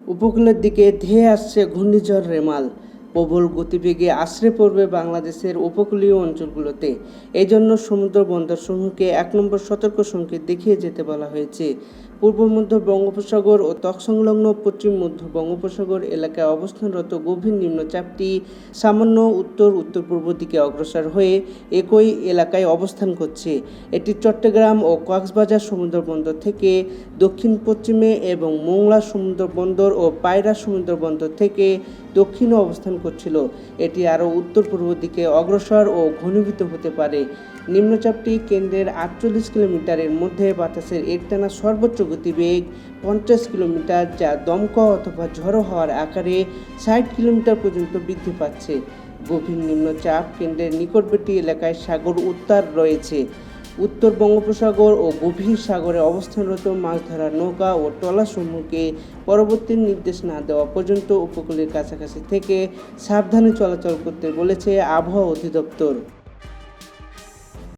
উপকূলের দিকে ধেয়ে আসছে ঘূর্ণিঝড় রেমাল। প্রবল গতিবেগে আশ্রে পড়বে বাংলাদেশের উপকূলীয় অঞ্চলগুলোতে। এই জন্য সমুদ্র বন্দরসমূহকে এক নম্বর সতর্ক সংকেত দেখিয়ে যেতে বলা হয়েছে। পূর্ব মধ্য বঙ্গোপসাগর ও তৎসংলগ্ন পশ্চিম মধ্য বঙ্গোপসাগর এলাকায় অবস্থানরত গভীর নিম্নচাপটি সামান্য উত্তর উত্তর পূর্ব দিকে অগ্রসর হয়ে একই এলাকায় অবস্থান করছে। এটি চট্টগ্রাম ও কক্সবাজার সমুদ্র বন্দর থেকে দক্ষিণ পশ্চিমে এবং মোংলা সমুদ্র বন্দর ও পায়রা সমুদ্র বন্দর থেকে দক্ষিণে অবস্থান করছিল। এটি আরও উত্তর পূর্ব দিকে অগ্রসর ও ঘনীভূত হতে পারে। নিম্নচাপটি কেন্দ্রের আটচল্লিশ কিলোমিটারের মধ্যে বাতাসের একটানা সর্বোচ্চ গতিবেগ পঞ্চাশ কিলোমিটার, যা দমকা অথবা ঝড়ো হওয়ার আকারে ষাট কিলোমিটার পর্যন্ত বৃদ্ধি পাচ্ছে। গভীর নিম্নচাপ কেন্দ্রের নিকটবর্তী এলাকায় সাগর উত্তার রয়েছে। উত্তর বঙ্গোপসাগর ও গভীর সাগরে অবস্থানরত মাছ ধরার নৌকা ও ট্রলারসমূহকে পরবর্তী নির্দেশ না দেওয়া পর্যন্ত উপকূলের কাছাকাছি থেকে সাবধানে চলাচল করতে বলেছে আবহাওয়া অধিদপ্তর।